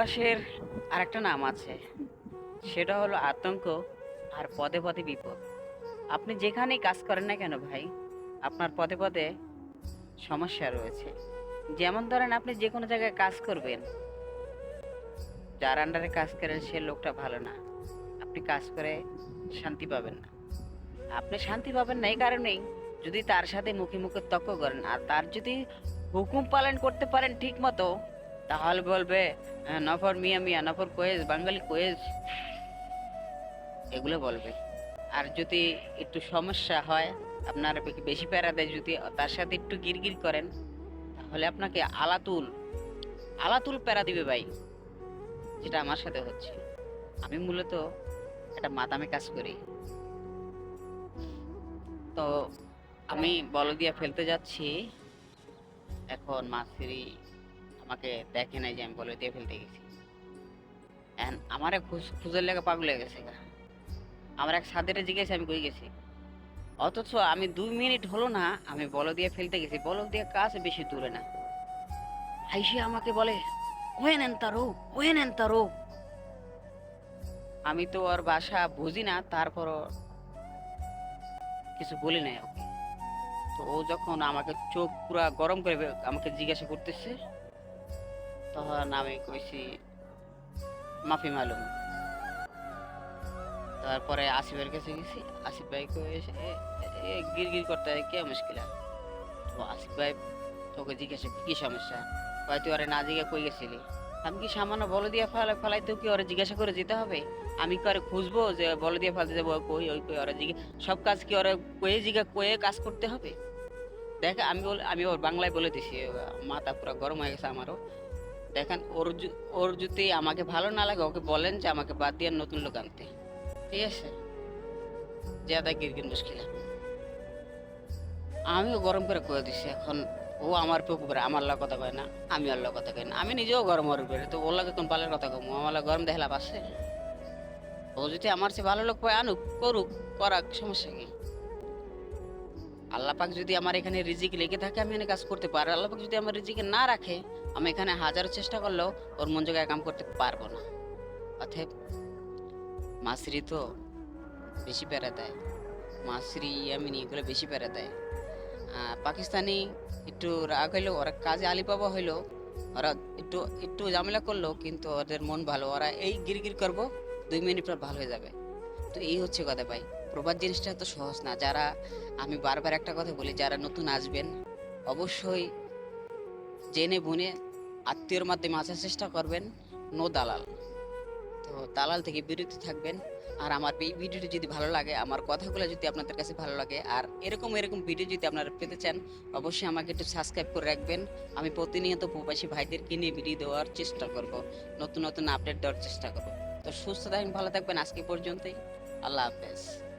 প্রবাসের আরেকটা নাম আছে। সেটা হলো আতঙ্ক আর পদে পদে বিপদ। আপনি যেখানেই কাজ করেন না কেন ভাই, আপনার পদে পদে সমস্যা রয়েছে। যেমন ধরেন আপনি যে কোনো জায়গায় কাজ করবেন, যার আন্ডারে কাজ করেন সে লোকটা ভালো না। আপনি কাজ করে শান্তি পাবেন না। আপনি শান্তি পাবেন না এই কারণেই যদি তার সাথে মুখে মুখে তর্ক করেন আর তার যদি হুকুম পালন করতে পারেন ঠিক মতো তাহলে বলবে "হ্যাঁ, নফর মিয়া মিয়া নফর কোয়েজ বাঙালি কোয়েজ এগুলো বলবে। আর যদি একটু সমস্যা হয় আপনার বেশি প্যারা দেয় যদি তার সাথে একটু গিরগির করেন তাহলে আপনাকে আলাতুল আলাতুল প্যারা দিবে ভাই যেটা আমার সাথে হচ্ছে। আমি মূলত একটা মাদামে কাজ করি। তো আমি বল দিয়ে ফেলতে যাচ্ছি। এখন মাসিরি আমাকে দেখে নাই যে আমি বলে দিয়ে ফেলতে গেছি। And আমারে খুঁজ- খুঁজের লেগে পাগল হয়ে গেছে আমার এক সাদের জিজ্ঞেস আমি কই গেছি? অথচ আমি দুই মিনিট হলো না আমি বল দিয়ে ফেলতে গেছি, বল দিয়ে কাছে বেশি দূরে না। হাইসি আমাকে বলে ওয়ে নেন তারো ওয়ে নেন তারো আমি তো ওর বাসা বুঝি না, তারপরও কিছু বলি নাই ওকে। তো ও যখন আমাকে চোখ পুরা গরম করে আমাকে জিজ্ঞাসা করতেছে তখন আমি কইছি, মাফি মালুম। তারপরে আসিফের কাছে গেছি, আসিফ ভাই কয়েছে এ গিরগির করতে হয়, কে মুশকিল? আছে?" তো আসিফ ভাই তোকে জিজ্ঞাসা, কি সমস্যা? কয় তুই ওরে না জিজ্ঞা কই গেছিলি? আমি কি সামান্য বলে দিয়ে ফেলা, ফেলাই তো কি ওরে জিজ্ঞাসা করে যেতে হবে? আমি কি ওরে খুঁজবো যে বলে দিয়ে ফেলতে যাব কই, ওই কই, ওরে জিজ্ঞে সব কাজ কি ওরে কয়ে জিজ্ঞা, কয়ে কাজ করতে হবে? দেখ, আমি বল, আমি ওর বাংলায় বলে দিছি, মাথা পুরো গরম হয়ে গেছে আমারও। দেখেন ওর ওর যদি আমাকে ভালো না লাগে, ওকে বলেন যে আমাকে বাদ দিয়ে নতুন লোক আনতে। ঠিক আছে? জাদা গিরগির মুশকিল। আমিও গরম করে করে দিছি, এখন ও আমার পেয়ে উপরে আমার লোক কথা কয় না, আমি আর লোক কথা কয় না। আমি নিজেও গরম ওর উপরে, তো ওর লাগে কোন পালের কথা কম? আমার গরম দেখলাম আছে? ও যদি আমার সে ভালো লোক পায় আনুক, করুক, করাক, সমস্যা কি? আল্লাহ পাক যদি আমার এখানে রিজিক লেগে থাকে, আমি এখানে কাজ করতে পারি আল্লাহ পাক যদি আমার রিজিকে না রাখে, আমি এখানে হাজারো চেষ্টা করলেও ওর মন জায়গায় কাম করতে পারব না। অতএব মাসরি তো বেশি প্যারা দেয়। মাসরি, ইয়ামিনি এগুলো বেশি প্যারা দেয়। পাকিস্তানি একটু রাগ হইল ওরা কাজে আলি পাবা হইল ওরা একটু একটু ঝামেলা করল কিন্তু ওদের মন ভালো। ওরা এই গিরগির করব, দুই মিনিট পর ভালো হয়ে যাবে। তো এই হচ্ছে কথা ভাই। প্রবাদ জিনিসটা তো সহজ না। যারা, আমি বারবার একটা কথা বলি, যারা নতুন আসবেন, অবশ্যই জেনে বুনে আত্মীয়র মাধ্যমে আসার চেষ্টা করবেন, নো দালাল। তো দালাল থেকে বিরত থাকবেন। আর আমার এই ভিডিওটি যদি ভালো লাগে, আমার কথাগুলো যদি আপনাদের কাছে ভালো লাগে, আর এরকম এরকম ভিডিও যদি আপনারা পেতে চান, অবশ্যই আমাকে একটু সাবস্ক্রাইব করে রাখবেন। আমি প্রতিনিয়ত প্রবাসী ভাইদেরকে নিয়ে ভিডিও দেওয়ার চেষ্টা করব, নতুন নতুন আপডেট দেওয়ার চেষ্টা করব। তো সুস্থ থাকবেন, ভালো থাকবেন। আজকে পর্যন্তই। আল্লাহ হাফেজ।